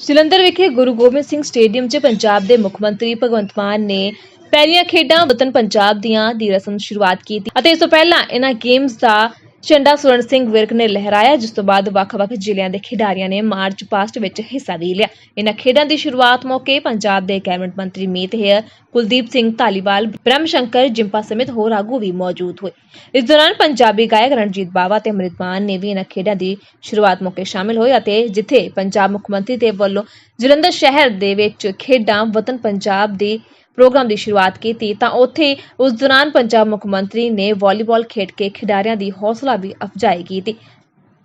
ਜਲੰਧਰ ਵਿਖੇ ਗੁਰੂ ਗੋਬਿੰਦ ਸਿੰਘ ਸਟੇਡੀਅਮ 'ਚ ਪੰਜਾਬ ਦੇ ਮੁੱਖ ਮੰਤਰੀ ਭਗਵੰਤ ਮਾਨ ਨੇ ਪਹਿਲੀਆਂ ਖੇਡਾਂ ਵਤਨ ਪੰਜਾਬ ਦੀਆਂ ਦੀ ਰਸਮ ਸ਼ੁਰੂਆਤ ਕੀਤੀ ਅਤੇ ਇਸ ਤੋਂ ਪਹਿਲਾਂ ਇਹਨਾਂ ਗੇਮਸ ਦਾ ਝੰਡਾ ਸਵਰਨ ਸਿੰਘ ਵਿਰਕ ਨੇ ਲਹਿਰਾਇਆ, ਜਿਸ ਤੋਂ ਬਾਅਦ ਵੱਖ-ਵੱਖ ਜ਼ਿਲ੍ਹਿਆਂ ਦੇ ਖਿਡਾਰੀਆਂ ਨੇ ਮਾਰਚ ਪਾਸਟ ਵਿੱਚ ਹਿੱਸਾ ਵੀ ਲਿਆ। ਇਹਨਾਂ ਖੇਡਾਂ ਦੀ ਸ਼ੁਰੂਆਤ ਮੌਕੇ ਪੰਜਾਬ ਦੇ ਕੈਬਨਿਟ ਮੰਤਰੀ ਮੀਤ ਹੇਅਰ, ਕੁਲਦੀਪ ਸਿੰਘ ਧਾਲੀਵਾਲ, ਬ੍ਰਹਮ ਸ਼ੰਕਰ, ਜਿੰਪਾ ਸਮੇਤ ਹੋਰ ਆਗੂ ਵੀ ਮੌਜੂਦ ਹੋਏ। ਇਸ ਦੌਰਾਨ ਪੰਜਾਬੀ ਗਾਇਕ ਰਣਜੀਤ ਬਾਵਾ ਤੇ ਅੰਮ੍ਰਿਤ ਮਾਨ ਨੇ ਵੀ ਇਹਨਾਂ ਖੇਡਾਂ ਦੀ ਸ਼ੁਰੂਆਤ ਮੌਕੇ ਸ਼ਾਮਿਲ ਹੋਏ ਅਤੇ ਜਿੱਥੇ ਪੰਜਾਬ ਮੁੱਖ ਮੰਤਰੀ ਦੇ ਵੱਲੋਂ ਜਲੰਧਰ ਸ਼ਹਿਰ ਦੇ ਵਿੱਚ ਖੇਡਾਂ ਵਤਨ ਪੰਜਾਬ ਦੀ ਪ੍ਰੋਗਰਾਮ ਦੀ ਸ਼ੁਰੂਆਤ ਕੀਤੀ, ਤਾਂ ਉੱਥੇ ਉਸ ਦੌਰਾਨ ਪੰਜਾਬ ਮੁੱਖ ਮੰਤਰੀ ਨੇ ਵਾਲੀਬਾਲ ਖੇਡ ਕੇ ਖਿਡਾਰੀਆਂ ਦੀ ਹੌਸਲਾ ਵੀ ਅਫਜ਼ਾਈ ਕੀਤੀ।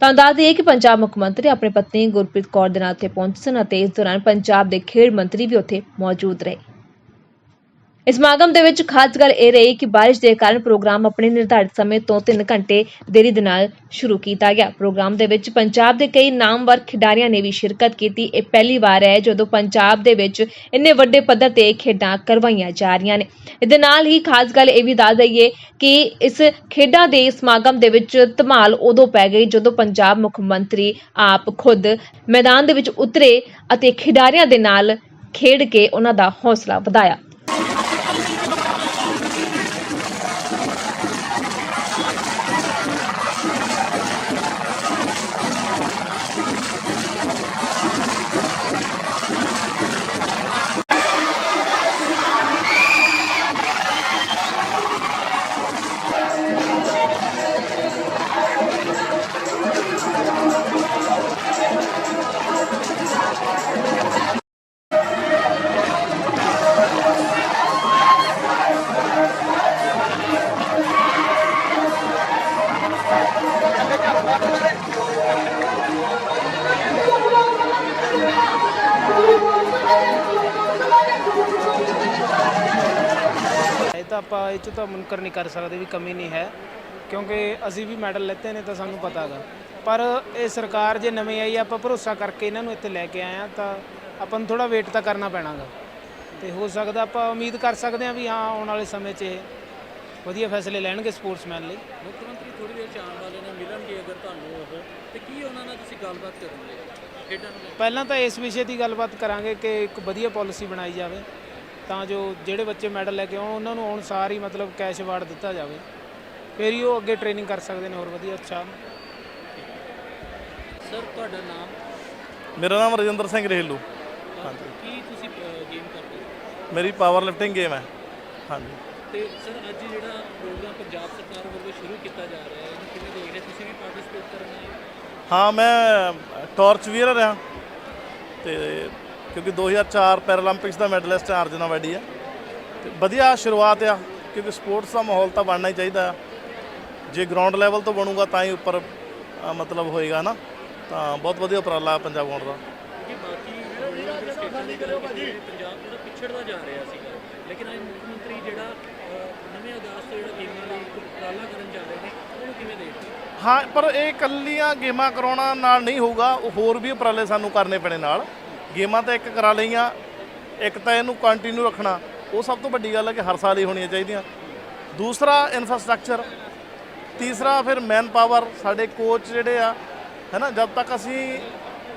ਤਾਂ ਦੱਸ ਦਈਏ ਕਿ ਪੰਜਾਬ ਮੁੱਖ ਮੰਤਰੀ ਆਪਣੀ ਪਤਨੀ ਗੁਰਪ੍ਰੀਤ ਕੌਰ ਦੇ ਨਾਲ ਉੱਥੇ ਪਹੁੰਚੇ ਸਨ ਅਤੇ ਇਸ ਦੌਰਾਨ ਪੰਜਾਬ ਦੇ ਖੇਡ ਮੰਤਰੀ ਵੀ ਉੱਥੇ ਮੌਜੂਦ ਰਹੇ। ਇਸ ਸਮਾਗਮ ਦੇ ਵਿੱਚ ਖਾਸ ਗੱਲ ਇਹ ਰਹੀ ਕਿ ਬਾਰਿਸ਼ ਦੇ ਕਾਰਨ ਪ੍ਰੋਗਰਾਮ ਆਪਣੇ ਨਿਰਧਾਰਿਤ ਸਮੇਂ ਤੋਂ 3 ਘੰਟੇ ਦੇਰੀ ਦੇ ਨਾਲ ਸ਼ੁਰੂ ਕੀਤਾ ਗਿਆ। ਪ੍ਰੋਗਰਾਮ ਦੇ ਵਿੱਚ ਪੰਜਾਬ ਦੇ ਕਈ ਨਾਮਵਰ ਖਿਡਾਰੀਆਂ ਨੇ ਵੀ ਸ਼ਿਰਕਤ ਕੀਤੀ। ਇਹ ਪਹਿਲੀ ਵਾਰ ਹੈ ਜਦੋਂ ਪੰਜਾਬ ਦੇ ਵਿੱਚ ਇੰਨੇ ਵੱਡੇ ਪੱਧਰ ਤੇ ਖੇਡਾਂ ਕਰਵਾਈਆਂ ਜਾ ਰਹੀਆਂ ਨੇ। ਇਹਦੇ ਨਾਲ ਹੀ ਖਾਸ ਗੱਲ ਇਹ ਵੀ ਦੱਸ ਦਈਏ ਕਿ ਇਸ ਖੇਡਾਂ ਦੇ ਸਮਾਗਮ ਦੇ ਵਿੱਚ ਧਮਾਲ ਉਦੋਂ ਪੈ ਗਈ ਜਦੋਂ ਪੰਜਾਬ ਮੁੱਖ ਮੰਤਰੀ ਆਪ ਖੁਦ ਮੈਦਾਨ ਦੇ ਵਿੱਚ ਉਤਰੇ ਅਤੇ ਖਿਡਾਰੀਆਂ ਦੇ ਨਾਲ ਖੇਡ ਕੇ ਉਹਨਾਂ ਦਾ ਹੌਸਲਾ ਵਧਾਇਆ। ਇਹ 'ਚ ਤਾਂ ਮੁਨਕਰ ਨਹੀਂ ਕਰ ਸਕਦੇ ਵੀ ਕਮੀ ਨਹੀਂ ਹੈ ਕਿਉਂਕਿ ਅਸੀਂ ਵੀ ਮੈਡਲ ਲੈਤੇ ਨੇ ਤਾਂ ਸਾਨੂੰ ਪਤਾ ਹੈਗਾ ਪਰ ਇਹ ਸਰਕਾਰ ਜੇ ਨਵੀਂ ਆਈ ਆ, ਆਪਾਂ ਭਰੋਸਾ ਕਰਕੇ ਇਹਨਾਂ ਨੂੰ ਇੱਥੇ ਲੈ ਕੇ ਆਏ ਆ ਤਾਂ ਆਪਾਂ ਨੂੰ ਥੋੜਾ ਵੇਟ ਤਾਂ ਕਰਨਾ ਪੈਣਾਗਾ ਤੇ ਹੋ ਸਕਦਾ ਆਪਾਂ ਉਮੀਦ ਕਰ ਸਕਦੇ ਹਾਂ ਵੀ ਹਾਂ ਆਉਣ ਵਾਲੇ ਸਮੇਂ 'ਚ ਇਹ ਵਧੀਆ ਫੈਸਲੇ ਲੈਣਗੇ ਸਪੋਰਟਸਮੈਨ ਲਈ। ਮੁੱਖ ਮੰਤਰੀ ਥੋੜੀ ਦੇਰ ਚ ਆਉਣ ਵਾਲੇ ਨੇ ਮਿਲਣਗੇ ਅਗਰ ਤੁਹਾਨੂੰ ਉਹ। ਤੇ ਕੀ ਉਹਨਾਂ ਨਾਲ ਤੁਸੀਂ ਗੱਲਬਾਤ ਕਰੋਗੇ? ਖੇਡਾਂ ਨੂੰ? ਪਹਿਲਾਂ ਤਾਂ ਇਸ ਵਿਸ਼ੇ ਦੀ ਗੱਲਬਾਤ ਕਰਾਂਗੇ ਕਿ ਇੱਕ ਵਧੀਆ ਪਾਲਿਸੀ ਬਣਾਈ ਜਾਵੇ। ਤਾਂ ਜੋ ਜਿਹੜੇ ਬੱਚੇ ਮੈਡਲ ਲੈ ਕੇ ਆਉਣ ਉਹਨਾਂ ਨੂੰ ਆਉਣ ਸਾਰ ਹੀ ਮਤਲਬ ਕੈਸ਼ ਅਵਾਰਡ ਦਿੱਤਾ ਜਾਵੇ। ਫਿਰ ਹੀ ਉਹ ਅੱਗੇ ਟ੍ਰੇਨਿੰਗ ਕਰ ਸਕਦੇ ਨੇ ਹੋਰ ਵਧੀਆ ਨਾਲ ਸਰ ਤੁਹਾਡਾ ਨਾਮ? ਮੇਰਾ ਨਾਮ ਰਜਿੰਦਰ ਸਿੰਘ ਰੇਲੂ ਹਾਂਜੀ। ਕੀ ਤੁਸੀਂ ਗੇਮ ਕਰਦੇ ਹੋ? ਮੇਰੀ ਪਾਵਰ ਲਿਫਟਿੰਗ ਗੇਮ ਹੈ। ਹਾਂਜੀ। ਤੇ ਸਰ ਅੱਜ ਜਿਹੜਾ ਪ੍ਰੋਗਰਾਮ ਪੰਜਾਬ ਸਰਕਾਰ ਵੱਲੋਂ ਸ਼ੁਰੂ ਕੀਤਾ ਜਾ ਰਿਹਾ ਹੈ ਇਹਨੂੰ ਕਿਵੇਂ ਦੇਖ ਰਹੇ ਤੁਸੀਂ ਵੀ ਪਾਰਟਿਸਿਪੇਟ ਕਰਨ ਹੋ? ਹਾਂ ਮੈਂ ਟਾਰਚ ਵੀਅਰ ਰਿਹਾ ਤੇ ਕਿਉਂਕਿ 2004 ਪੈਰਾਲੰਪਿਕਸ ਦਾ ਮੈਡਲਿਸਟ ਹੈ ਅਰਜਨਾ ਵੈਡੀ ਹੈ ਤੇ ਵਧੀਆ ਸ਼ੁਰੂਆਤ ਆ ਕਿਉਂਕਿ ਸਪੋਰਟਸ ਦਾ ਮਾਹੌਲ ਤਾਂ ਬਣਨਾ ਹੀ ਚਾਹੀਦਾ ਜੇ ਗਰਾਊਂਡ ਲੈਵਲ ਤੋਂ ਬਣੂਗਾ ਤਾਂ ਹੀ ਉੱਪਰ ਮਤਲਬ ਹੋਏਗਾ ਨਾ। ਤਾਂ ਬਹੁਤ ਵਧੀਆ ਉਪਰਾਲਾ ਪੰਜਾਬ ਗਰਾਊਂਡ ਦਾ। ਬਾਕੀ ਸਟੇਟਾਂ ਦੀ ਗੱਲ ਪੰਜਾਬ ਥੋੜਾ ਪਿਛੜਦਾ ਜਾ ਰਿਹਾ ਸੀਗਾ ਲੇਕਿਨ ਅੱਜ ਮੁੱਖ ਮੰਤਰੀ ਜਿਹੜਾ ਅਹ, ਨਵੇਂ ਅਗਸਤ ਤੋਂ ਜਿਹੜਾ ਗੇਮਾਂ ਲਈ ਇੱਕ ਉਪਰਾਲਾ ਕਰਨ ਜਾ ਰਹੇ ਨੇ ਉਹਨੂੰ ਕਿਵੇਂ ਦੇਖਦੇ ਹੋ? ਹਾਂ ਪਰ ਇਹ ਕੱਲੀਆਂ ਗੇਮਾਂ ਕਰਾਉਣਾ ਨਾਲ ਨਹੀਂ ਹੋਊਗਾ ਉਹ ਹੋਰ ਵੀ ਉਪਰਾਲੇ ਸਾਨੂੰ ਕਰਨੇ ਪੈਣੇ ਨਾਲ। ਗੇਮਾਂ ਤਾਂ ਇੱਕ ਕਰਾ ਲਈਆਂ, ਇੱਕ ਤਾਂ ਇਹਨੂੰ ਕੰਟੀਨਿਊ ਰੱਖਣਾ। ਉਹ ਸਭ ਤੋਂ ਵੱਡੀ ਗੱਲ ਹੈ ਕਿ ਹਰ ਸਾਲ ਹੀ ਹੋਣੀਆਂ ਚਾਹੀਦੀਆਂ। ਦੂਸਰਾ ਇਨਫਰਾਸਟ੍ਰਕਚਰ ਤੀਸਰਾ ਫਿਰ ਮੈਨ ਪਾਵਰ ਸਾਡੇ ਕੋਚ ਜਿਹੜੇ ਆ, ਹੈਨਾ, ਜਦ ਤੱਕ ਅਸੀਂ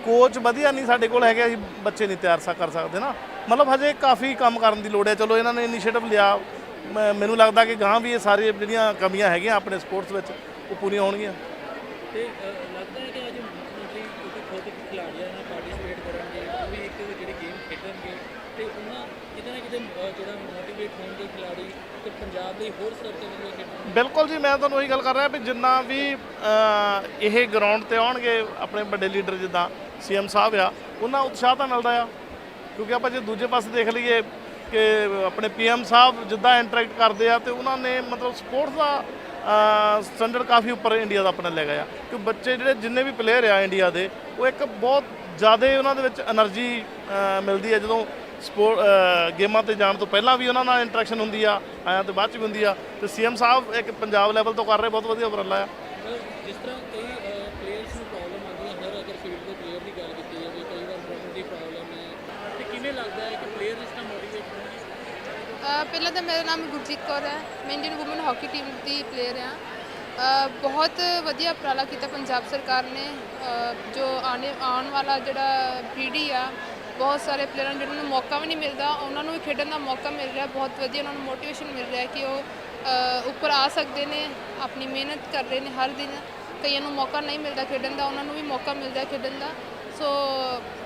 ਕੋਚ ਵਧੀਆ ਨਹੀਂ ਸਾਡੇ ਕੋਲ ਹੈਗੇ, ਅਸੀਂ ਬੱਚੇ ਨਹੀਂ ਤਿਆਰ ਸਾ, ਕਰ ਸਕਦੇ ਨਾ। ਮਤਲਬ ਹਜੇ ਕਾਫੀ ਕੰਮ ਕਰਨ ਦੀ ਲੋੜ ਹੈ। ਚਲੋ, ਇਹਨਾਂ ਨੇ ਇਨੀਸ਼ੀਏਟਿਵ ਲਿਆ। ਮੈਂ- ਮੈਨੂੰ ਲੱਗਦਾ ਕਿ ਗਾਂ ਵੀ ਇਹ ਸਾਰੇ ਜਿਹੜੀਆਂ ਕਮੀਆਂ ਹੈਗੀਆਂ ਆਪਣੇ ਸਪੋਰਟਸ ਵਿੱਚ, ਉਹ ਪੂਰੀਆਂ ਹੋਣਗੀਆਂ। ਤੇ ਅਹ, ਲੱਗਦਾ ਹੈ ਕਿ ਅੱਜ ਮੁੱਖ ਮੰਤਰੀ ਕਿਉਂਕਿ ਖੁਦ ਖਿਡਾਰੀਆਂ ਨਾਲ ਪਾਰਟਿਸਿਪੇਟ ਕਰਨਗੇ ਉਹ ਵੀ ਇੱਕ ਜਿਹੜੀ ਗੇਮ ਖੇਡਣਗੇ ਤੇ ਉਹਨਾਂ ਕਿਤੇ ਨਾ ਕਿਤੇ ਜਿਹੜਾ ਮੋਟੀਵੇਟ ਹੋਣਗੇ ਖਿਡਾਰੀ ਤੇ ਪੰਜਾਬ ਲਈ ਹੋਰ ਸਤਰ ਤੇ ਬਿਲਕੁਲ ਜੀ, ਮੈਂ ਤੁਹਾਨੂੰ ਉਹੀ ਗੱਲ ਕਰ ਰਿਹਾ ਵੀ ਜਿੰਨਾ ਵੀ ਇਹ ਗਰਾਊਂਡ ਤੇ ਆਉਣਗੇ ਆਪਣੇ ਵੱਡੇ ਲੀਡਰ ਜਿੱਦਾਂ ਸੀਐਮ ਸਾਹਿਬ ਆ, ਉਹਨਾਂ ਉਤਸ਼ਾਹ ਤਾਂ ਮਿਲਦਾ ਆ। ਕਿਉਂਕਿ ਆਪਾਂ ਜੇ ਦੂਜੇ ਪਾਸੇ ਦੇਖ ਲਈਏ ਕਿ ਆਪਣੇ ਪੀਐਮ ਸਾਹਿਬ ਜਿੱਦਾਂ ਇੰਟਰੈਕਟ ਕਰਦੇ ਆ ਤੇ ਉਹਨਾਂ ਨੇ ਮਤਲਬ ਸਪੋਰਟਸ ਦਾ ਸਟੈਂਡਰਡ ਕਾਫੀ ਉੱਪਰ ਇੰਡੀਆ ਦਾ ਆਪਣਾ ਲੈ ਗਿਆ ਕਿ ਬੱਚੇ ਜਿਹੜੇ ਜਿੰਨੇ ਵੀ ਪਲੇਅਰ ਆ ਇੰਡੀਆ ਦੇ, ਉਹ ਇੱਕ ਬਹੁਤ ਜ਼ਿਆਦਾ ਉਹਨਾਂ ਦੇ ਵਿੱਚ એનર્ਜੀ ਮਿਲਦੀ ਹੈ। ਜਦੋਂ ਸਪੋਰਟ ਗੇਮਾਂ ਤੇ ਜਾਣ ਤੋਂ ਪਹਿਲਾਂ ਵੀ ਉਹਨਾਂ ਨਾਲ ਇੰਟਰੈਕਸ਼ਨ ਹੁੰਦੀ ਆ, ਆਇਆ ਤੇ ਬਾਅਦ ਚ ਵੀ ਹੁੰਦੀ ਆ। ਤੇ ਸੀਐਮ ਸਾਹਿਬ ਇੱਕ ਪੰਜਾਬ ਲੈਵਲ ਤੋਂ ਕਰ ਰਹੇ, ਬਹੁਤ ਵਧੀਆ ਉਪਰਾਲਾ ਆ। ਜਿਸ ਤਰ੍ਹਾਂ ਕਈ ਪਹਿਲਾਂ ਤਾਂ ਮੇਰਾ ਨਾਮ ਗੁਰਜੀਤ ਕੌਰ ਹੈ। ਮੈਂ ਇੰਡੀਅਨ ਵੂਮਨ ਹਾਕੀ ਟੀਮ ਦੀ ਪਲੇਅਰ ਹਾਂ। ਬਹੁਤ ਵਧੀਆ ਉਪਰਾਲਾ ਕੀਤਾ ਪੰਜਾਬ ਸਰਕਾਰ ਨੇ। ਜੋ ਆਣੇ ਆਉਣ ਵਾਲਾ ਜਿਹੜਾ ਪੀੜ੍ਹੀ ਆ, ਬਹੁਤ ਸਾਰੇ ਪਲੇਅਰਾਂ ਨੂੰ, ਜਿਹਨਾਂ ਨੂੰ ਮੌਕਾ ਵੀ ਨਹੀਂ ਮਿਲਦਾ, ਉਹਨਾਂ ਨੂੰ ਵੀ ਖੇਡਣ ਦਾ ਮੌਕਾ ਮਿਲ ਰਿਹਾ, ਬਹੁਤ ਵਧੀਆ ਉਹਨਾਂ ਨੂੰ ਮੋਟੀਵੇਸ਼ਨ ਮਿਲ ਰਿਹਾ ਕਿ ਉਹ ਉੱਪਰ ਆ ਸਕਦੇ ਨੇ, ਆਪਣੀ ਮਿਹਨਤ ਕਰ ਰਹੇ ਨੇ ਹਰ ਦਿਨ। ਕਈਆਂ ਨੂੰ ਮੌਕਾ ਨਹੀਂ ਮਿਲਦਾ ਖੇਡਣ ਦਾ, ਉਹਨਾਂ ਨੂੰ ਵੀ ਮੌਕਾ ਮਿਲਦਾ ਖੇਡਣ ਦਾ। ਸੋ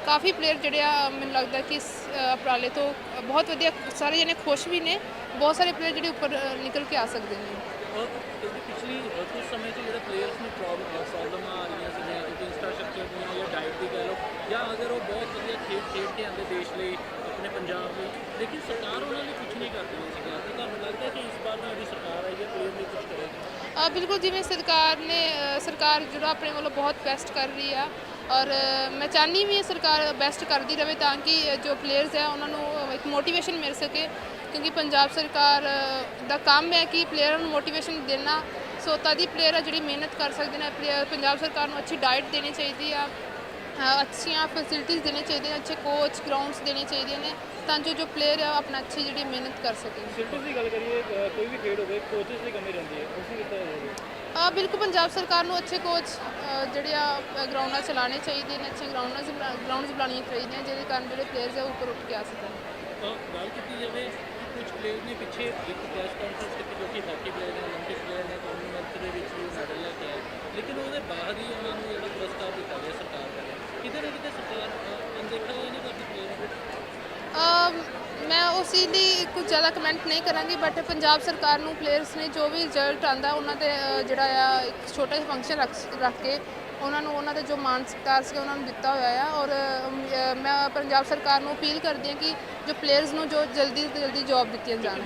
ਕਾਫੀ ਪਲੇਅਰ ਜਿਹੜੇ ਆ ਮੈਨੂੰ ਲੱਗਦਾ ਕਿ ਇਸ ਉਪਰਾਲੇ ਤੋਂ ਬਹੁਤ ਵਧੀਆ ਸਾਰੇ ਜਣੇ ਖੁਸ਼ ਵੀ ਨੇ। ਬਹੁਤ ਸਾਰੇ ਪਲੇਅਰ ਜਿਹੜੇ ਉੱਪਰ ਨਿਕਲ ਕੇ ਆ ਸਕਦੇ ਨੇ। ਪਿਛਲੀ ਅ, ਕੁਝ ਸਮੇਂ 'ਚ ਜਿਹੜੇ ਪਲੇਅਰਸ ਨੂੰ ਪ੍ਰੋਬਲਮ ਪ੍ਰੋਬਲਮਾਂ ਆ ਰਹੀਆਂ ਸੀਗੀਆਂ ਕਿਉਂਕਿ ਇੰਫਰਾਸਟ੍ਰਕਚਰ ਦੀਆਂ ਜਾਂ ਡਾਈਟ ਦੀ ਕਹਿ ਲਓ ਜਾਂ ਅਗਰ ਉਹ ਬਹੁਤ ਵਧੀਆ ਖੇਡ ਖੇਡ ਕੇ ਆਉਂਦੇ ਦੇਸ਼ ਲਈ ਆਪਣੇ ਪੰਜਾਬ ਲਈ ਲੇਕਿਨ ਸਰਕਾਰ ਉਹਨਾਂ ਲਈ ਕੁਝ ਨਹੀਂ ਕਰਦੀ ਸੀਗਾ। ਤੇ ਤੁਹਾਨੂੰ ਲੱਗਦਾ ਕਿ ਇਸ ਵਾਰ ਜਿਹੜੀ ਸਰਕਾਰ ਆਈ ਹੈ ਪਲੇਅਰ ਲਈ ਕੁਝ ਕਰੇਗੀ? ਅ, ਬਿਲਕੁਲ ਜਿਵੇਂ ਸਰਕਾਰ ਨੇ ਸਰਕਾਰ ਜਿਹੜਾ ਆਪਣੇ ਵੱਲੋਂ ਬਹੁਤ ਬੈਸਟ ਕਰ ਰਹੀ ਆ ਔਰ ਮੈਂ ਚਾਹਨੀ ਵੀ ਹਾਂ ਸਰਕਾਰ ਬੈਸਟ ਕਰਦੀ ਰਹੇ ਤਾਂ ਕਿ ਜੋ ਪਲੇਅਰਸ ਆ ਉਹਨਾਂ ਨੂੰ ਇੱਕ ਮੋਟੀਵੇਸ਼ਨ ਮਿਲ ਸਕੇ ਕਿਉਂਕਿ ਪੰਜਾਬ ਸਰਕਾਰ ਦਾ ਕੰਮ ਹੈ ਕਿ ਪਲੇਅਰਾਂ ਨੂੰ ਮੋਟੀਵੇਸ਼ਨ ਦੇਣਾ ਸੋ ਤਦ ਹੀ ਪਲੇਅਰ ਆ ਜਿਹੜੀ ਮਿਹਨਤ ਕਰ ਸਕਦੇ ਨੇ ਪਲੇਅਰ ਪੰਜਾਬ ਸਰਕਾਰ ਨੂੰ ਅੱਛੀ ਡਾਈਟ ਦੇਣੀ ਚਾਹੀਦੀ ਆ ਅੱਛੀਆਂ ਫੈਸਿਲਿਟੀਆਂ ਦੇਣੀਆਂ ਚਾਹੀਦੀਆਂ ਅੱਛੇ ਕੋਚ ਗਰਾਊਂਡਸ ਦੇਣੇ ਚਾਹੀਦੇ ਨੇ ਤਾਂ ਜੋ ਜੋ ਪਲੇਅਰ ਆ ਆਪਣਾ ਅੱਛੀ ਜਿਹੜੀ ਮਿਹਨਤ ਕਰ ਸਕੇ। ਸਿਰਫ ਦੀ ਗੱਲ ਕਰੀਏ ਕੋਈ ਵੀ ਖੇਡ ਹੋਵੇ ਕੋਚਸ ਦੀ ਕਮੀ ਰਹਿੰਦੀ ਹੈ ਉਸ ਕਿੱਦਾਂ ਹੋਵੇ ਆ ਬਿਲਕੁਲ ਪੰਜਾਬ ਸਰਕਾਰ ਨੂੰ ਅੱਛੇ ਕੋਚ ਜਿਹੜੇ ਆ ਗਰਾਊਂਡਾਂ ਚਲਾਣੇ ਚਾਹੀਦੇ ਨੇ, ਅੱਛੇ ਗਰਾਊਂਡਾਂ ਗਰਾਊਂਡਸ ਬਣਾਉਣੀਆਂ ਚਾਹੀਦੀਆਂ, ਜਿਹਦੇ ਕਾਰਨ ਜਿਹੜੇ ਪਲੇਅਰਸ ਆ ਉੱਪਰ ਉੱਠ ਕੇ ਆ ਸਕਦੇ ਸਕਣ ਗੱਲ ਕੀਤੀ ਜਾਵੇ ਕੁਝ ਪਲੇਅਰ ਨੇ ਪਿੱਛੇ ਇੱਕ ਪ੍ਰੈਸ ਕਾਨਫਰੰਸ ਕੀਤੀ ਜੋ ਕਿ ਹਾਕੀ ਪਲੇਅਰ ਨੇ ਓਲੰਪਿਕ ਪਲੇਅਰ ਨੇ ਕੌਮਨਵੈਲਥ ਦੇ ਵਿੱਚ ਵੀ ਮੈਡਲ ਲੈ ਕੇ ਆਏ। ਲੇਕਿਨ ਉਹਦੇ ਬਾਅਦ ਹੀ ਉਹਨਾਂ ਨੂੰ ਜਿਹੜਾ ਪ੍ਰਸਤਾਵ ਦਿੱਤਾ ਗਿਆ ਸਰਕਾਰ ਵੱਲੋਂ। ਕਿਤੇ ਨਾ ਕਿਤੇ ਸਰਕਾਰ ਅਣਦੇਖਾ ਮੈਂ ਉਸ ਲਈ ਕੁਝ ਜ਼ਿਆਦਾ ਕਮੈਂਟ ਨਹੀਂ ਕਰਾਂਗੀ ਬਟ ਪੰਜਾਬ ਸਰਕਾਰ ਨੂੰ ਪਲੇਅਰਸ ਨੇ ਜੋ ਵੀ ਰਿਜ਼ਲਟ ਆਂਦਾ ਉਹਨਾਂ ਤੇ ਅ, ਜਿਹੜਾ ਆ ਇੱਕ ਛੋਟਾ ਜਿਹਾ ਫੰਕਸ਼ਨ ਰੱਖ ਰੱਖ ਕੇ ਉਹਨਾਂ ਨੂੰ ਉਹਨਾਂ ਦਾ ਜੋ ਮਾਨ ਸਤਿਕਾਰ ਸੀ ਉਹਨਾਂ ਨੂੰ ਦਿੱਤਾ ਹੋਇਆ ਆ। ਔਰ ਅਮ, ਅ, ਮੈਂ ਪੰਜਾਬ ਸਰਕਾਰ ਨੂੰ ਅਪੀਲ ਕਰਦੀ ਹਾਂ ਕਿ ਜੋ ਪਲੇਅਰਸ ਨੂੰ ਜੋ ਜਲਦੀ ਤੋਂ ਜਲਦੀ ਜੌਬ ਦਿੱਤੀਆਂ ਜਾਣ।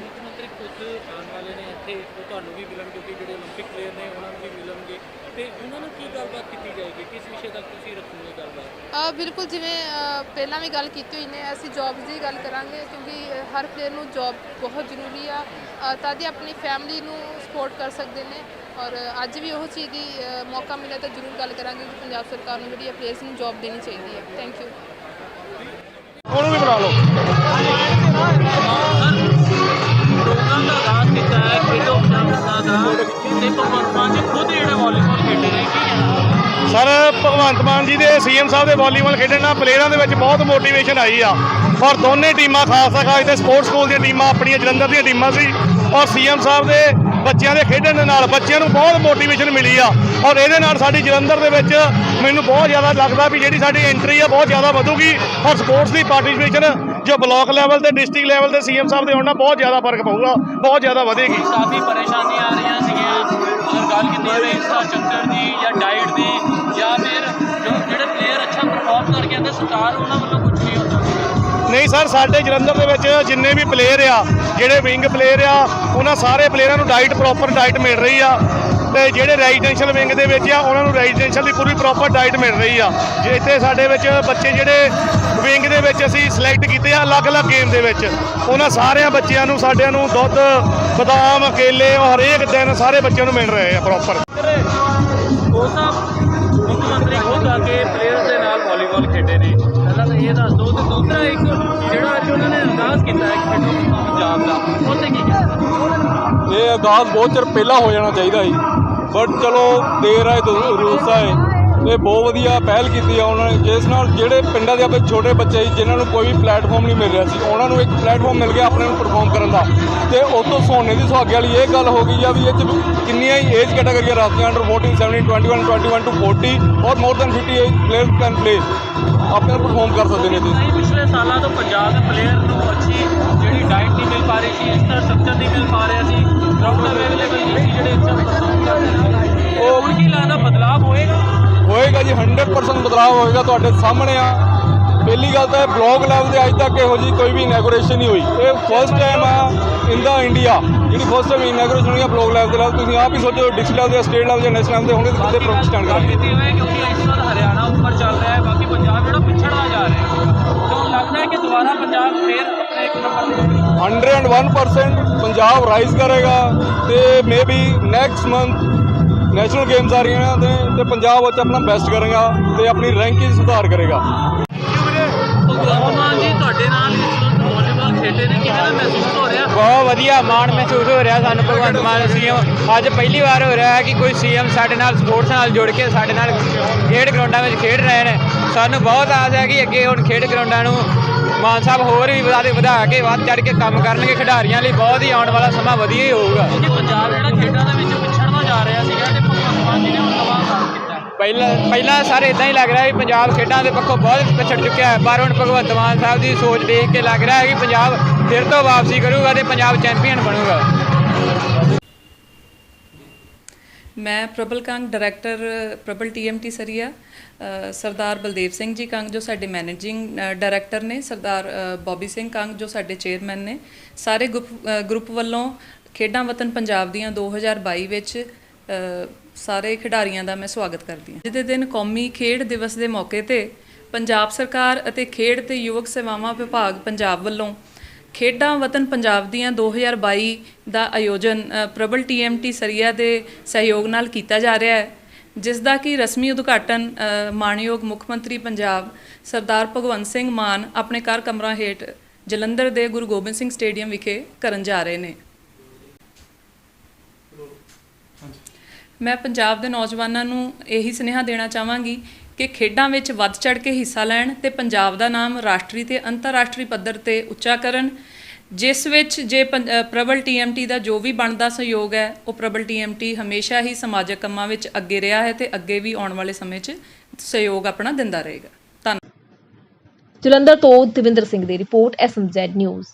ਮੁੱਖ ਮੰਤਰੀ ਖੁਦ ਆਉਣ ਵਾਲੇ ਨੇ ਇੱਥੇ ਉਹ ਤੁਹਾਨੂੰ ਵੀ ਮਿਲਣ ਕਿਉਂਕਿ ਜਿਹੜੇ 올림픽 ਪਲੇਅਰ ਨੇ ਉਹਨਾਂ ਨੂੰ ਵੀ ਮਿਲਣਗੇ ਤੇ ਉਹਨਾਂ ਨੂੰ ਕੀ ਗੱਲਬਾਤ ਕੀਤੀ ਜਾਏਗੀ ਕਿਸ ਵਿਸ਼ੇ ਤੱਕ ਤੁਸੀਂ ਰੱਖੋਗੇ ਗੱਲਬਾਤ ਅ, ਬਿਲਕੁਲ ਜਿਵੇਂ ਅ, ਪਹਿਲਾਂ ਵੀ ਗੱਲ ਕੀਤੀ ਹੋਈ ਨੇ ਅਸੀਂ ਜੌਬਸ ਦੀ ਗੱਲ ਕਰਾਂਗੇ ਕਿਉਂਕਿ ਅ, ਹਰ ਪਲੇਅਰ ਨੂੰ ਜੌਬ ਬਹੁਤ ਜ਼ਰੂਰੀ ਆ ਅ, ਤਦ ਹੀ ਆਪਣੀ ਫੈਮਿਲੀ ਨੂੰ ਸਪੋਰਟ ਕਰ ਸਕਦੇ ਨੇ ਔਰ ਅੱਜ ਵੀ ਉਹ ਚੀਜ਼ ਦੀ ਅ, ਮੌਕਾ ਮਿਲਿਆ ਤਾਂ ਜ਼ਰੂਰ ਗੱਲ ਕਰਾਂਗੇ ਕਿ ਪੰਜਾਬ ਸਰਕਾਰ ਨੂੰ ਜਿਹੜੀ ਹੈ ਪਲੇਅਰਸ ਨੂੰ ਜੌਬ ਦੇਣੀ ਚਾਹੀਦੀ ਹੈ ਥੈਂਕ ਯੂ ਉਹਨੂੰ ਵੀ ਬੁਲਾ ਲਓ ਪ੍ਰੋਗਰਾਮ ਦਾ ਆਗਾਜ਼ ਕੀਤਾ ਹੈ ਖੇਡੋ ਪੰਜਾਬ ਦਾ ਤੇ ਭਗਵੰਤ ਮਾਨ ਜੀ ਖੁਦ ਜਿਹੜੇ ਵਾਲੀਬਾਲ ਖੇਡੇ ਨੇ, ਕੀ ਕਹਿਣਾ? ਸਰ, ਭਗਵੰਤ ਮਾਨ ਜੀ ਦੇ ਸੀਐਮ ਸਾਹਿਬ ਦੇ ਵਾਲੀਬਾਲ ਖੇਡਣ ਨਾਲ ਪਲੇਅਰਾਂ ਦੇ ਵਿੱਚ ਬਹੁਤ ਮੋਟੀਵੇਸ਼ਨ ਆਈ ਆ। ਔਰ ਦੋਨੇ ਟੀਮਾਂ ਖਾਸ ਕਾਲਜ ਤੇ ਸਪੋਰਟਸ ਸਕੂਲ ਦੀਆਂ ਟੀਮਾਂ, ਆਪਣੀਆਂ ਜਲੰਧਰ ਦੀਆਂ ਟੀਮਾਂ ਸੀ। ਔਰ ਸੀਐਮ ਸਾਹਿਬ ਦੇ ਬੱਚਿਆਂ ਦੇ ਖੇਡਣ ਦੇ ਨਾਲ ਬੱਚਿਆਂ ਨੂੰ ਬਹੁਤ ਮੋਟੀਵੇਸ਼ਨ ਮਿਲੀ ਆ। ਔਰ ਇਹਦੇ ਨਾਲ ਸਾਡੀ ਜਲੰਧਰ ਦੇ ਵਿੱਚ ਮੈਨੂੰ ਬਹੁਤ ਜ਼ਿਆਦਾ ਲੱਗਦਾ ਵੀ ਜਿਹੜੀ ਸਾਡੀ ਐਂਟਰੀ ਆ, ਬਹੁਤ ਜ਼ਿਆਦਾ ਵਧੂਗੀ। ਔਰ ਸਪੋਰਟਸ ਦੀ ਪਾਰਟਿਸਿਪੇਸ਼ਨ ਜੋ ਬਲਾਕ ਲੈਵਲ ਤੇ ਡਿਸਟ੍ਰਿਕਟ ਲੈਵਲ ਤੇ ਸੀਐਮ ਸਾਹਿਬ ਦੇ ਹੋਣ ਨਾਲ ਬਹੁਤ ਜ਼ਿਆਦਾ ਫ਼ਰਕ ਪਊਗਾ ਬਹੁਤ ਜ਼ਿਆਦਾ ਵਧੇਗੀ। ਕਾਫੀ ਪਰੇਸ਼ਾਨੀਆਂ ਆ ਰਹੀਆਂ ਸੀਗੀਆਂ। ਅਗਰ ਗੱਲ ਕੀਤੀ ਜਾਵੇ ਇੰਫਰਾਸਟ੍ਰਕਚਰ ਦੀ ਜਾਂ ਡਾਈਟ ਦੀ ਜਾਂ ਫਿਰ ਜੋ ਜਿਹੜੇ ਪਲੇਅਰ ਅੱਛਾ ਪਰਫਾਰਮ ਕਰਕੇ ਆਉਂਦੇ ਸਰਕਾਰ ਉਹਨਾਂ ਵੱਲੋਂ ਕੁਝ ਨਹੀਂ ਹੁੰਦਾ। ਨਹੀਂ ਸਰ ਸਾਡੇ ਜਲੰਧਰ ਦੇ ਵਿੱਚ ਜਿੰਨੇ ਵੀ ਪਲੇਅਰ ਆ ਜਿਹੜੇ ਵਿੰਗ ਪਲੇਅਰ ਆ ਉਹਨਾਂ ਸਾਰੇ ਪਲੇਅਰਾਂ ਨੂੰ ਡਾਈਟ ਪ੍ਰੋਪਰ ਡਾਈਟ ਮਿਲ ਰਹੀ ਆ। ਤੇ ਜਿਹੜੇ ਰੈਜ਼ੀਡੈਂਸ਼ੀਅਲ ਵਿੰਗ ਦੇ ਵਿੱਚ ਆ ਉਹਨਾਂ ਨੂੰ ਰੈਜ਼ੀਡੈਂਸ਼ੀਅਲ ਦੀ ਪੂਰੀ ਪ੍ਰੋਪਰ ਡਾਈਟ ਮਿਲ ਰਹੀ ਆ। ਜੇ ਇੱਥੇ ਸਾਡੇ ਵਿੱਚ ਬੱਚੇ ਜਿਹੜੇ ਵਿੰਗ ਦੇ ਵਿੱਚ ਅਸੀਂ ਸਿਲੈਕਟ ਕੀਤੇ ਆ ਅਲੱਗ-ਅਲੱਗ ਗੇਮ ਦੇ ਵਿੱਚ ਉਹਨਾਂ ਸਾਰਿਆਂ ਬੱਚਿਆਂ ਨੂੰ ਸਾਡਿਆਂ ਨੂੰ ਦੁੱਧ ਬਦਾਮ ਕੇਲੇ ਉਹ ਹਰੇਕ ਦਿਨ ਸਾਰੇ ਬੱਚਿਆਂ ਨੂੰ ਮਿਲ ਰਹੇ ਆ ਪ੍ਰੋਪਰ ਉਹ ਸਾਹਿਬ ਮੁੱਖ ਮੰਤਰੀ ਖੁਦ ਆ ਕੇ ਪਲੇਅਰਸ ਦੇ ਨਾਲ ਵਾਲੀਬਾਲ ਖੇਡੇ ਨੇ। ਪਹਿਲਾਂ ਤਾਂ ਇਹ ਦੱਸ ਦਿਓ ਤੇ ਦੂਸਰਾ ਇੱਕ ਜਿਹੜਾ ਅੱਜ ਉਹਨਾਂ ਨੇ ਆਗਾਜ਼ ਕੀਤਾ ਹੈ ਖੇਡੋ ਪੰਜਾਬ ਦਾ ਉਹਤੇ ਕੀ ਕਹਿਣਾ ਇਹ ਆਗਾਜ਼ ਬਹੁਤ ਚਿਰ ਪਹਿਲਾਂ ਹੋ ਜਾਣਾ ਚਾਹੀਦਾ ਸੀ ਬਟ ਚਲੋ, ਦੇਰ ਆਏ ਰੂਸ ਆਏ ਇਹ। ਬਹੁਤ ਵਧੀਆ ਪਹਿਲ ਕੀਤੀ ਆ ਉਹਨਾਂ ਨੇ। ਜਿਸ ਨਾਲ ਜਿਹੜੇ ਪਿੰਡਾਂ ਦੇ ਆਪਣੇ ਛੋਟੇ ਬੱਚੇ ਸੀ, ਜਿਨ੍ਹਾਂ ਨੂੰ ਕੋਈ ਵੀ ਪਲੇਟਫਾਰਮ ਨਹੀਂ ਮਿਲ ਰਿਹਾ ਸੀ, ਉਹਨਾਂ ਨੂੰ ਇੱਕ ਪਲੇਟਫਾਰਮ ਮਿਲ ਗਿਆ ਆਪਣੇ ਨੂੰ ਪਰਫਾਰਮ ਕਰਨ ਦਾ। ਤੇ ਉਸ ਸੋਨੇ ਦੀ ਸੁਹਾਗੇ ਵਾਲੀ ਇਹ ਗੱਲ ਹੋ ਗਈ ਆ ਵੀ ਇਹ 'ਚ ਕਿੰਨੀਆਂ ਹੀ ਏਜ ਕੈਟਾਗਰੀਆਂ ਰੱਖਦੀਆਂ under 14 17 21 21 two 40 or more than 50 age player can play ਆਪਣੇ ਨੂੰ ਪਰਫਾਰਮ ਕਰ ਸਕਦੇ ਨੇ ਤੁਸੀਂ। ਪਿਛਲੇ ਸਾਲਾਂ ਤੋਂ ਪੰਜਾਬ ਦੇ ਪਲੇਅਰ ਨੂੰ ਅੱਛੀ ਜਿਹੜੀ ਡਾਈਟ ਨਹੀਂ ਮਿਲ ਪਾ ਰਹੀ ਸੀ ਇੰਫਰਾਸਟ੍ਰਕਚਰ ਨਹੀਂ ਮਿਲ ਪਾ ਰਿਹਾ ਸੀ ਗਰਾਊਂਡ ਅਵੇਲੇਬਲ ਨਹੀਂ ਸੀ ਜਿਹੜੇ ਬਦਲਾਅ ਹੋਏਗਾ? ਹੋਏਗਾ ਜੀ 100% ਬਦਲਾਅ ਹੋਏਗਾ ਤੁਹਾਡੇ ਸਾਹਮਣੇ ਆ। ਪਹਿਲੀ ਗੱਲ ਤਾਂ ਬਲੌਗ ਲੈਵਲ ਤੇ ਅੱਜ ਤੱਕ ਇਹੋ ਜੀ ਕੋਈ ਵੀ ਇਨੈਗੋਰੇਸ਼ਨ ਨਹੀਂ ਹੋਈ। ਇਹ ਫਸਟ ਟਾਈਮ ਆ ਇਨ ਦਾ ਇੰਡੀਆ ਜਿਹੜੀ ਫਸਟ ਟਾਈਮ ਇਨੈਗੋਰੇਸ਼ਨ ਹੋਈ ਆ ਬਲੌਗ ਲੈਵਲ ਤੇ level, ਤੁਸੀਂ ਆਪ ਹੀ ਸੋਚੋ ਡਿਸਟ੍ਰਿਕਟ ਲੈਵਲ ਤੇ ਸਟੇਟ ਲੈਵਲ ਤੇ ਨੈਸ਼ਨਲ ਲੈਵਲ ਤੇ ਹੋਣਗੇ ਤਾਂ ਕਿਤੇ ਪ੍ਰੋਫੈਸਟ ਸਟੈਂਡ ਕਰਾਂਗੇ? ਕਿਉਂਕਿ ਇਸ ਵਾਰ ਹਰਿਆਣਾ ਉੱਪਰ ਚੱਲ ਰਿਹਾ ਹੈ ਬਾਕੀ ਪੰਜਾਬ ਜਿਹੜਾ ਪਿਛੜਦਾ ਜਾ ਰਿਹਾ ਹੈ। ਤੁਹਾਨੂੰ ਲੱਗਦਾ ਹੈ ਕਿ ਦੁਬਾਰਾ ਪੰਜਾਬ ਫੇਰ ਆਪਣੇ ਇੱਕ ਨੰਬਰ 101% ਪੰਜਾਬ ਰਾਈਜ਼ ਕਰੇਗਾ ਤੇ maybe next month national games ਆ ਰਹੀਆਂ ਨੇ ਤੇ ਪੰਜਾਬ ਵਿੱਚ ਆਪਣਾ ਬੈਸਟ ਕਰੇਗਾ ਤੇ ਆਪਣੀ ਰੈਂਕਿੰਗ ਸੁਧਾਰ ਕਰੇਗਾ। ਭਗਵੰਤ ਮਾਨ ਜੀ ਤੁਹਾਡੇ ਨਾਲ ਇਸ ਵਕਤ ਵਾਲੀਬਾਲ ਖੇਡੇ ਨੇ ਕਿਵੇਂ ਦਾ ਮਹਿਸੂਸ ਹੋ ਰਿਹਾ? ਬਹੁਤ ਵਧੀਆ ਮਾਣ ਮਹਿਸੂਸ ਹੋ ਰਿਹਾ ਸਾਨੂੰ ਭਗਵੰਤ ਮਾਨ ਸੀਐਮ ਅੱਜ ਪਹਿਲੀ ਵਾਰ ਹੋ ਰਿਹਾ ਹੈ ਕਿ ਕੋਈ ਸੀਐਮ ਸਾਡੇ ਨਾਲ ਸਪੋਰਟਸ ਨਾਲ ਜੁੜ ਕੇ ਸਾਡੇ ਨਾਲ ਖੇਡ ਗਰਾਊਂਡਾਂ ਵਿੱਚ ਖੇਡ ਰਹੇ ਨੇ। ਸਾਨੂੰ ਬਹੁਤ ਆਸ ਹੈ ਕਿ ਅੱਗੇ ਹੁਣ ਖੇਡ ਗਰਾਊਂਡਾਂ ਨੂੰ ਮਾਨ ਸਾਹਿਬ ਹੋਰ ਵੀ ਵਧਾ ਵਧਾ ਕੇ ਵੱਧ ਚੜ ਕੇ ਕੰਮ ਕਰਨਗੇ। ਖਿਡਾਰੀਆਂ ਲਈ ਬਹੁਤ ਹੀ ਆਉਣ ਵਾਲਾ ਸਮਾਂ ਵਧੀਆ ਹੀ ਹੋਊਗਾ। ਪੰਜਾਬ ਪਹਿਲਾਂ ਪਹਿਲਾਂ ਸਾਰੇ ਇਦਾਂ ਹੀ ਲੱਗ ਰਿਹਾ ਸੀ ਪੰਜਾਬ ਖੇਡਾਂ ਦੇ ਪੱਖੋਂ ਬਹੁਤ ਪਿਛੜ ਚੁੱਕਿਆ ਹੈ ਪਰ ਹੁਣ ਭਗਵੰਤ ਮਾਨ ਸਾਹਿਬ ਦੀ ਸੋਚ ਦੇਖ ਕੇ ਲੱਗ ਰਿਹਾ ਹੈ ਕਿ ਪੰਜਾਬ ਫਿਰ ਤੋਂ ਵਾਪਸੀ ਕਰੂਗਾ ਤੇ ਪੰਜਾਬ ਚੈਂਪੀਅਨ ਬਣੂਗਾ। ਮੈਂ ਪ੍ਰਬਲ ਕੰਗ ਡਾਇਰੈਕਟਰ ਪ੍ਰਬਲ ਟੀਐਮਟੀ ਸਰੀਆ ਸਰਦਾਰ ਬਲਦੇਵ ਸਿੰਘ ਜੀ ਕੰਗ ਜੋ ਸਾਡੇ ਮੈਨੇਜਿੰਗ ਡਾਇਰੈਕਟਰ ਨੇ ਸਰਦਾਰ ਅ, ਬੌਬੀ ਸਿੰਘ ਕੰਗ ਜੋ ਸਾਡੇ ਚੇਅਰਮੈਨ ਨੇ ਸਾਰੇ ਗਰੁੱਪ ਗਰੁੱਪ ਵੱਲੋਂ ਖੇਡਾਂ ਵਤਨ ਪੰਜਾਬ ਦੀਆਂ 2022 ਵਿੱਚ ਸਾਰੇ ਖਿਡਾਰੀਆਂ ਦਾ ਮੈਂ ਸਵਾਗਤ ਕਰਦੀ ਹਾਂ। ਅੱਜ ਦੇ ਦਿਨ ਕੌਮੀ ਖੇਡ ਦਿਵਸ ਦੇ ਮੌਕੇ ਤੇ ਪੰਜਾਬ ਸਰਕਾਰ ਅਤੇ ਖੇਡ ਤੇ ਯੁਵਕ ਸੇਵਾਵਾਂ ਵਿਭਾਗ ਪੰਜਾਬ ਵੱਲੋਂ ਖੇਡਾਂ ਵਤਨ ਪੰਜਾਬ ਦੀਆਂ 2022 ਦਾ ਆਯੋਜਨ ਅ, ਪ੍ਰਬਲ ਟੀਐਮਟੀ ਸਰੀਆ ਦੇ ਸਹਿਯੋਗ ਨਾਲ ਕੀਤਾ ਜਾ ਰਿਹਾ ਹੈ ਜਿਸ ਦਾ ਕਿ ਰਸਮੀ ਉਦਘਾਟਨ ਮਾਣਯੋਗ ਮੁੱਖ ਮੰਤਰੀ ਪੰਜਾਬ ਸਰਦਾਰ ਭਗਵੰਤ ਸਿੰਘ ਮਾਨ ਆਪਣੇ ਘਰ ਕਮਰਾ ਹੇਠ ਜਲੰਧਰ ਦੇ ਗੁਰੂ ਗੋਬਿੰਦ ਸਿੰਘ ਸਟੇਡੀਅਮ ਵਿਖੇ ਕਰਨ ਜਾ ਰਹੇ ਨੇ। ਮੈਂ ਪੰਜਾਬ ਦੇ ਨੌਜਵਾਨਾਂ ਨੂੰ ਇਹੀ ਸੁਨੇਹਾ ਦੇਣਾ ਚਾਹਾਂਗੀ ਕਿ ਖੇਡਾਂ ਵਿੱਚ ਵੱਧ ਚੜ ਕੇ ਹਿੱਸਾ ਲੈਣ ਤੇ ਪੰਜਾਬ ਦਾ ਨਾਮ ਰਾਸ਼ਟਰੀ ਤੇ ਅੰਤਰਰਾਸ਼ਟਰੀ ਪੱਧਰ ਤੇ ਉੱਚਾ ਕਰਨ ਜਿਸ ਵਿੱਚ ਜੇ ਪੰ- ਅ, ਪ੍ਰਬਲ ਟੀਐਮਟੀ ਦਾ ਜੋ ਵੀ ਬਣਦਾ ਸਹਿਯੋਗ ਹੈ ਉਹ ਪ੍ਰਬਲ ਟੀਐਮਟੀ ਹਮੇਸ਼ਾ ਹੀ ਸਮਾਜਿਕ ਕੰਮਾਂ ਵਿੱਚ ਅੱਗੇ ਰਿਹਾ ਹੈ ਤੇ ਅੱਗੇ ਵੀ ਆਉਣ ਵਾਲੇ ਸਮੇਂ 'ਚ ਸਹਿਯੋਗ ਆਪਣਾ ਦਿੰਦਾ ਰਹੇਗਾ। ਧੰਨਵਾਦ ਜਲੰਧਰ ਤੋਂ ਦਵਿੰਦਰ ਸਿੰਘ ਦੀ report S M Z news.